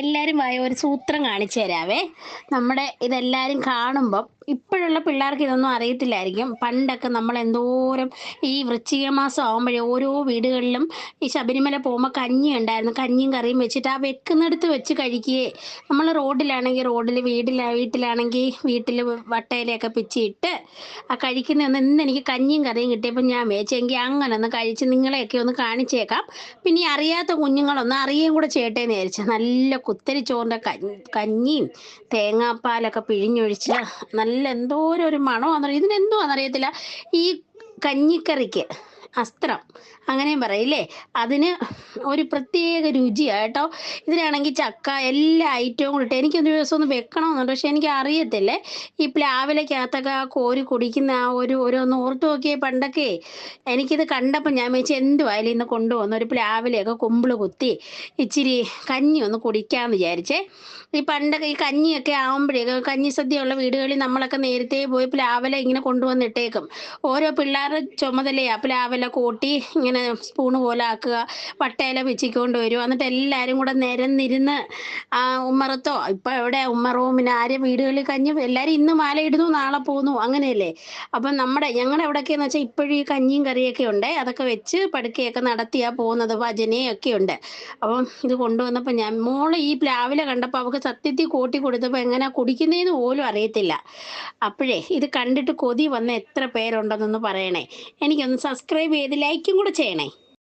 എല്ലാവരും വായ ഒരു സൂത്രം കാണിച്ചു തരാവേ. നമ്മുടെ ഇതെല്ലാവരും കാണുമ്പം ഇപ്പോഴുള്ള പിള്ളേർക്ക് ഇതൊന്നും അറിയത്തില്ലായിരിക്കും. പണ്ടൊക്കെ നമ്മൾ എന്തോരം ഈ വൃശ്ചിക മാസം ആകുമ്പോഴേ ഓരോ വീടുകളിലും ഈ ശബരിമല പോകുമ്പോൾ കഞ്ഞി ഉണ്ടായിരുന്നു. കഞ്ഞിയും കറിയും വെച്ചിട്ട് ആ വെക്കുന്നിടത്ത് വെച്ച് കഴിക്കുകയെ. നമ്മൾ റോഡിലാണെങ്കിൽ റോഡിൽ വീട്ടില വീട്ടിലാണെങ്കിൽ വീട്ടിൽ വട്ടയിലൊക്കെ പിച്ചിട്ട് ആ കഴിക്കുന്ന ഇന്ന് എനിക്ക് കഞ്ഞിയും കറിയും കിട്ടിയപ്പോൾ ഞാൻ വേച്ചെങ്കിൽ അങ്ങനെ ഒന്ന് കഴിച്ച് നിങ്ങളെയൊക്കെ ഒന്ന് കാണിച്ചേക്കാം. പിന്നെ അറിയാത്ത കുഞ്ഞുങ്ങളൊന്ന് അറിയുകയും കൂടെ ചേട്ടേന്ന് വിചാരിച്ചു നല്ല കുത്തരി കഞ്ഞി കഞ്ഞിയും തേങ്ങാപ്പാലൊക്കെ പിഴിഞ്ഞൊഴിച്ച് നല്ല എന്തോരം ഒരു മണമാണെന്നറിയാം ഇതിനെന്തുവാണെന്നറിയത്തില്ല ഈ കഞ്ഞിക്കറിക്ക് അസ്ത്രം. അങ്ങനെയും പറയില്ലേ അതിന് ഒരു പ്രത്യേക രുചിയാണ് കേട്ടോ. ഇതിനാണെങ്കിൽ ചക്ക എല്ലാ ഐറ്റവും കൂടി എനിക്ക് എനിക്കൊരു ദിവസം ഒന്ന് വെക്കണമെന്നുണ്ട്. പക്ഷെ എനിക്ക് അറിയത്തില്ലേ ഈ പ്ലാവിലക്കകത്തൊക്കെ ആ കോരി കുടിക്കുന്ന ആ ഒരു ഓരോന്ന് ഓർത്തു നോക്കിയേ പണ്ടൊക്കെ. എനിക്കിത് കണ്ടപ്പോൾ ഞാൻ വെച്ച് എന്തുവായാലും ഇന്ന് കൊണ്ടുവന്ന് ഒരു പ്ലാവിലൊക്കെ കുമ്പിൾ കുത്തി ഇച്ചിരി കഞ്ഞി ഒന്ന് കുടിക്കാമെന്ന് വിചാരിച്ചേ. ഈ പണ്ടൊക്കെ ഈ കഞ്ഞിയൊക്കെ ആകുമ്പോഴേക്ക് കഞ്ഞി സദ്യയുള്ള വീടുകളിൽ നമ്മളൊക്കെ നേരത്തെ പോയി പ്ലാവില ഇങ്ങനെ കൊണ്ടുവന്നിട്ടേക്കും ഓരോ പിള്ളേരുടെ ചുമതലയാ പ്ലാവില കൂട്ടി ഇങ്ങനെ സ്പൂണ് പോലെ ആക്കുക വട്ടയില വെച്ചിക്കൊണ്ട് വരും. എന്നിട്ട് എല്ലാവരും കൂടെ നിരന്നിരുന്ന് ആ ഉമ്മറത്തോ ഇപ്പം എവിടെ ഉമ്മറവും പിന്നെ ആരും വീടുകളിൽ കഞ്ഞി എല്ലാരും ഇന്ന് മാല ഇടുന്നു നാളെ പോകുന്നു അങ്ങനെയല്ലേ? അപ്പം നമ്മുടെ ഞങ്ങളുടെ എവിടെയൊക്കെയെന്ന് വെച്ചാൽ ഇപ്പോഴും ഈ കഞ്ഞിയും കറിയൊക്കെ ഉണ്ട്. അതൊക്കെ വെച്ച് പടുക്കയൊക്കെ നടത്തിയാ പോകുന്നത് ഭജനയൊക്കെ ഉണ്ട്. അപ്പം ഇത് കൊണ്ടുവന്നപ്പോൾ ഞാൻ മോൾ ഈ പ്ലാവില കണ്ടപ്പോൾ അവക്ക് സത്യത്തിൽ കൂട്ടി കൊടുത്തപ്പോൾ എങ്ങനെ കുടിക്കുന്നതെന്ന് പോലും അറിയത്തില്ല. അപ്പോഴേ ഇത് കണ്ടിട്ട് കൊതി വന്ന എത്ര പേരുണ്ടെന്നൊന്ന് പറയണേ. എനിക്കൊന്ന് സബ്സ്ക്രൈബ് ചെയ്ത് ലൈക്കും കൂടെ ചെയ്യണേ.